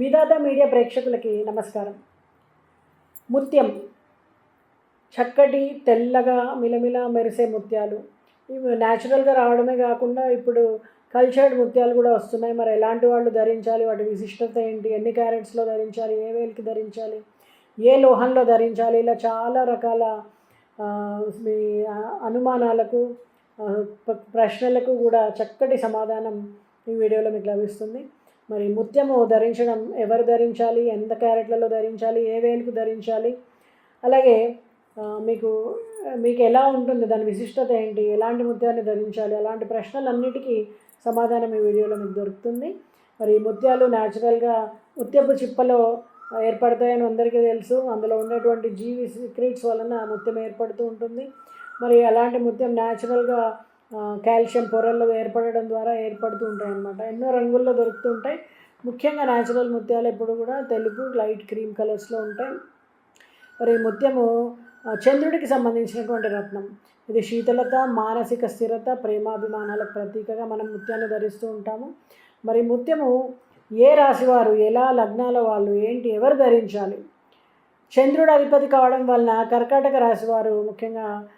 విధాత media ప్రేక్షకులకి నమస్కారం. ముత్యం చక్కటి తెల్లగా మిలమిల మెరిసే ముత్యాలు. ఇవి న్యాచురల్గా రావడమే కాకుండా ఇప్పుడు కల్చర్డ్ ముత్యాలు కూడా వస్తున్నాయి. మరి ఎలాంటి వాళ్ళు ధరించాలి? వాటి విశిష్టత ఏంటి? ఎన్ని క్యారెట్స్లో ధరించాలి? ఏ వేలికి ధరించాలి? ఏ లోహంలో ధరించాలి? ఇలా చాలా రకాల మీ అనుమానాలకు ప్రశ్నలకు కూడా చక్కటి సమాధానం ఈ వీడియోలో మీకు లభిస్తుంది. మరి ముత్యము ధరించడం ఎవరు ధరించాలి ఎంత క్యారెట్లలో ధరించాలి ఏ వేలుకు ధరించాలి? అలాగే మీకు మీకు ఎలా ఉంటుంది దాని విశిష్టత ఏంటి ఎలాంటి ముత్యాన్ని ధరించాలి అలాంటి ప్రశ్నలన్నిటికీ సమాధానం ఈ వీడియోలో మీకు దొరుకుతుంది. మరి ముత్యాలు న్యాచురల్గా ముత్యపు చిప్పలో ఏర్పడతాయని అందరికీ తెలుసు. అందులో ఉన్నటువంటి జీవి సీక్రెట్స్ వలన ముత్యం ఏర్పడుతూ ఉంటుంది. మరి అలాంటి ముత్యం న్యాచురల్గా కాల్షియం పొరల్లో ఏర్పడడం ద్వారా ఏర్పడుతూ ఉంటాయి అన్నమాట. ఎన్నో రంగుల్లో దొరుకుతూ ఉంటాయి. ముఖ్యంగా న్యాచురల్ ముత్యాలు ఎప్పుడు కూడా తెలుపు లైట్ క్రీమ్ కలర్స్లో ఉంటాయి. మరి ముత్యము చంద్రుడికి సంబంధించినటువంటి రత్నం. ఇది శీతలత మానసిక స్థిరత ప్రేమాభిమానాలకు ప్రతీకగా మనం ముత్యాన్ని ధరిస్తూ ఉంటాము. మరి ముత్యము ఏ రాశివారు ఎలా లగ్నాల వాళ్ళు ఏంటి ఎవరు ధరించాలి? చంద్రుడు అధిపతి కావడం వలన కర్కాటక రాశివారు ముఖ్యంగా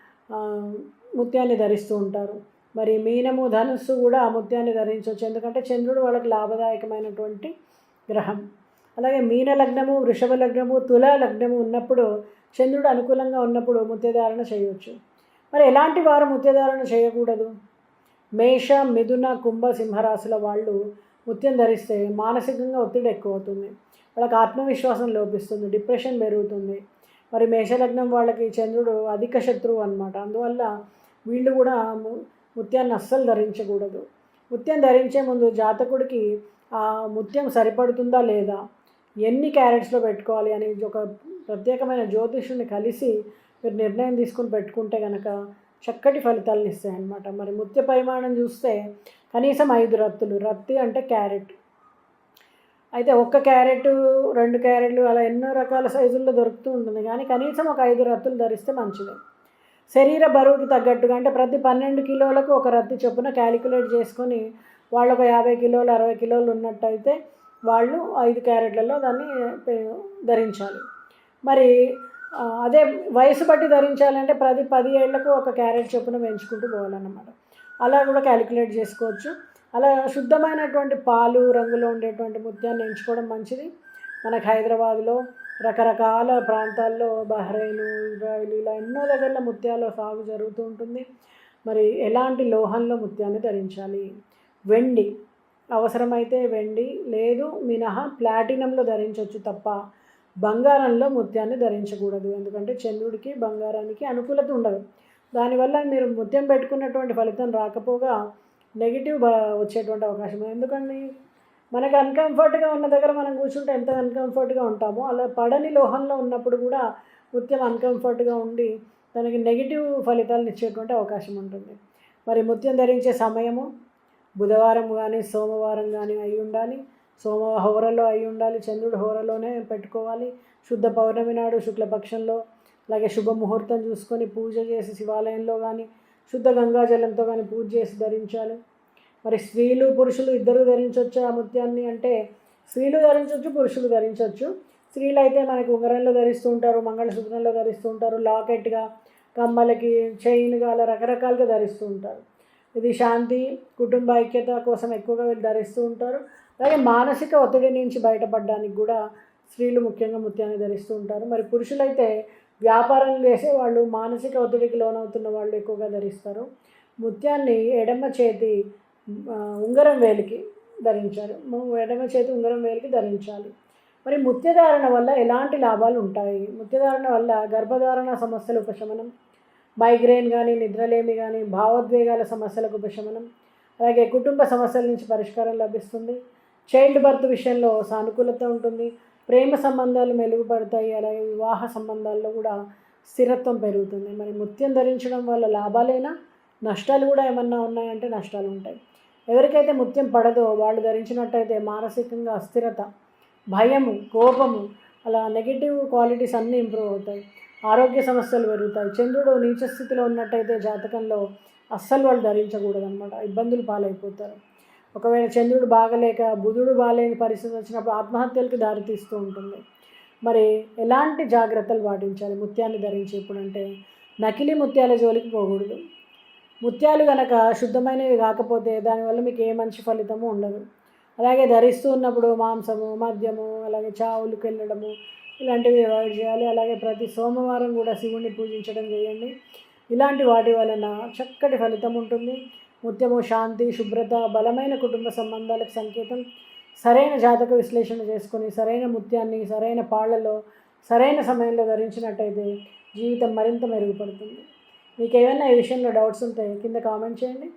ముత్యాన్ని ధరిస్తూ ఉంటారు. మరి మీనము ధనుస్సు కూడా ఆ ముత్యాన్ని ధరించవచ్చు. ఎందుకంటే చంద్రుడు వాళ్ళకి లాభదాయకమైనటువంటి గ్రహం. అలాగే మీన లగ్నము వృషభ లగ్నము తుల లగ్నము ఉన్నప్పుడు చంద్రుడు అనుకూలంగా ఉన్నప్పుడు ముత్యధారణ చేయవచ్చు. మరి ఎలాంటి వారు ముత్యధారణ చేయకూడదు? మేష మిథున కుంభ సింహరాశుల వాళ్ళు ముత్యం ధరిస్తే మానసికంగా ఒత్తిడి ఎక్కువ అవుతుంది వాళ్ళకి ఆత్మవిశ్వాసం లోపిస్తుంది డిప్రెషన్ పెరుగుతుంది. మరి మేషలగ్నం వాళ్ళకి చంద్రుడు అధిక శత్రువు అనమాట అందువల్ల వీళ్ళు కూడా ముత్యాన్ని అస్సలు ధరించకూడదు. ముత్యం ధరించే ముందు జాతకుడికి ఆ ముత్యం సరిపడుతుందా లేదా? ఎన్ని క్యారెట్స్లో పెట్టుకోవాలి అని ఒక ప్రత్యేకమైన జ్యోతిషుని కలిసి మీరు నిర్ణయం తీసుకుని పెట్టుకుంటే కనుక చక్కటి ఫలితాలను ఇస్తాయి అన్నమాట మరి ముత్య పరిమాణం చూస్తే కనీసం ఐదు రత్తులు రత్తి అంటే క్యారెట్. అయితే ఒక్క క్యారెట్ రెండు క్యారెట్లు అలా ఎన్నో రకాల సైజుల్లో దొరుకుతూ ఉంటుంది. కానీ కనీసం ఒక ఐదు రత్తులు ధరిస్తే మంచిదే. శరీర బరువుకి తగ్గట్టుగా అంటే ప్రతి పన్నెండు కిలోలకు ఒక రత్తి చొప్పున క్యాలిక్యులేట్ చేసుకొని వాళ్ళు ఒక యాభై కిలోలు అరవై కిలోలు ఉన్నట్టయితే వాళ్ళు ఐదు క్యారెట్లలో దాన్ని ధరించాలి. మరి అదే వయసు బట్టి ధరించాలంటే ప్రతి పది ఏళ్ళకు ఒక క్యారెట్ చొప్పున పెంచుకుంటూ పోవాలన్నమాట. అలా కూడా క్యాలిక్యులేట్ చేసుకోవచ్చు. అలా శుద్ధమైనటువంటి పాలు రంగులో ఉండేటువంటి ముత్యాన్ని ఎంచుకోవడం మంచిది. మనకు హైదరాబాదులో రకరకాల ప్రాంతాల్లో బహ్రెయిన్ ఇజ్రాయిల్ ఇలా ఎన్నో దగ్గరలో ముత్యాల సాగు జరుగుతూ ఉంటుంది. మరి ఎలాంటి లోహంలో ముత్యాన్ని ధరించాలి? వెండి. అవసరమైతే వెండి లేదు మినహా ప్లాటినంలో ధరించవచ్చు తప్ప బంగారంలో ముత్యాన్ని ధరించకూడదు. ఎందుకంటే చంద్రుడికి బంగారానికి అనుకూలత ఉండదు. దానివల్ల మీరు ముత్యం పెట్టుకున్నటువంటి ఫలితం రాకపోగా నెగిటివ్ వచ్చేటువంటి అవకాశం. ఉంది. ఎందుకండి? మనకు అన్కంఫర్ట్గా ఉన్న దగ్గర మనం కూర్చుంటే ఎంత అన్కంఫర్ట్గా ఉంటామో అలా పడని లోహంలో ఉన్నప్పుడు కూడా ముత్యం అన్కంఫర్ట్గా ఉండి తనకి నెగిటివ్ ఫలితాలను ఇచ్చేటువంటి అవకాశం ఉంటుంది. మరి ముత్యం ధరించే సమయము బుధవారం కానీ సోమవారం కానీ అయి ఉండాలి. సోమ హోరలో అయి ఉండాలి. చంద్రుడు హోరలోనే పెట్టుకోవాలి. శుద్ధ పౌర్ణమి నాడు శుక్లపక్షంలో అలాగే శుభముహూర్తం చూసుకొని పూజ చేసి శివాలయంలో కానీ శుద్ధ గంగాజలంతో కానీ పూజ చేసి ధరించాలి. మరి స్త్రీలు పురుషులు ఇద్దరు ధరించవచ్చు ఆ ముత్యాన్ని అంటే స్త్రీలు ధరించవచ్చు పురుషులు ధరించవచ్చు స్త్రీలు అయితే మనకి ఉంగరంలో ధరిస్తూ ఉంటారు మంగళసూత్రంలో ధరిస్తూ ఉంటారు లాకెట్గా కమ్మలకి చైన్గా అలా రకరకాలుగా ధరిస్తూ ఉంటారు. ఇది శాంతి కుటుంబ ఐక్యత కోసం ఎక్కువగా వీళ్ళు ధరిస్తూ ఉంటారు. అలాగే మానసిక ఒత్తిడి నుంచి బయటపడడానికి కూడా స్త్రీలు ముఖ్యంగా ముత్యాన్ని ధరిస్తూ ఉంటారు. మరి పురుషులైతే వ్యాపారం చేసే వాళ్ళు మానసిక ఒత్తిడికి లోనవుతున్న వాళ్ళు ఎక్కువగా ధరిస్తారు. ముత్యాన్ని ఎడమ చేతి ఉంగరం వేలికి ధరించారు. ఎడమ చేతి ఉంగరం వేలికి ధరించాలి. మరి ముత్యధారణ వల్ల ఎలాంటి లాభాలు ఉంటాయి? ముత్యధారణ వల్ల గర్భధారణ సమస్యల ఉపశమనం మైగ్రేన్ కానీ నిద్రలేమి కానీ భావోద్వేగాల సమస్యలకు ఉపశమనం అలాగే కుటుంబ సమస్యల నుంచి పరిష్కారం లభిస్తుంది. చైల్డ్ బర్త్ విషయంలో సానుకూలత ఉంటుంది. ప్రేమ సంబంధాలు మెరుగుపడతాయి. అలాగే వివాహ సంబంధాల్లో కూడా స్థిరత్వం పెరుగుతుంది. మరి ముత్యం ధరించడం వల్ల లాభాలైనా? నష్టాలు కూడా ఏమన్నా ఉన్నాయంటే నష్టాలు ఉంటాయి. ఎవరికైతే ముత్యం పడదో వాళ్ళు ధరించినట్టయితే మానసికంగా అస్థిరత భయము కోపము అలా నెగిటివ్ క్వాలిటీస్ అన్నీ ఇంప్రూవ్ అవుతాయి. ఆరోగ్య సమస్యలు పెరుగుతాయి. చంద్రుడు నీచ స్థితిలో ఉన్నట్టయితే జాతకంలో అస్సలు వాళ్ళు ధరించకూడదు అనమాట ఇబ్బందులు పాలైపోతారు. ఒకవేళ చంద్రుడు బాగలేక బుధుడు బాగాలేని పరిస్థితి వచ్చినప్పుడు ఆత్మహత్యలకు దారితీస్తూ ఉంటుంది. మరి ఎలాంటి జాగ్రత్తలు పాటించాలి ముత్యాన్ని ధరించేప్పుడు అంటే నకిలీ ముత్యాల జోలికి పోకూడదు. ముత్యాలు కనుక శుద్ధమైనవి కాకపోతే దానివల్ల మీకు ఏ మంచి ఫలితము ఉండదు. అలాగే ధరిస్తూ ఉన్నప్పుడు మాంసము మద్యము అలాగే చావులకు వెళ్ళడము ఇలాంటివి అవాయిడ్ చేయాలి. అలాగే ప్రతి సోమవారం కూడా శివుణ్ణి పూజించడం చేయండి. ఇలాంటి వాటి వలన చక్కటి ఫలితం ఉంటుంది. ముత్యము శాంతి శుభ్రత బలమైన కుటుంబ సంబంధాలకు సంకేతం. సరైన జాతక విశ్లేషణ చేసుకొని సరైన ముత్యాన్ని సరైన పాళ్ళలో సరైన సమయంలో ధరించినట్టయితే జీవితం మరింత మెరుగుపడుతుంది. మీకు ఏమైనా ఈ విషయంలో డౌట్స్ ఉంటే కింద కామెంట్ చేయండి.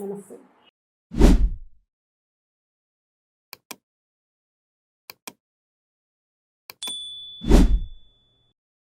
నమస్తే.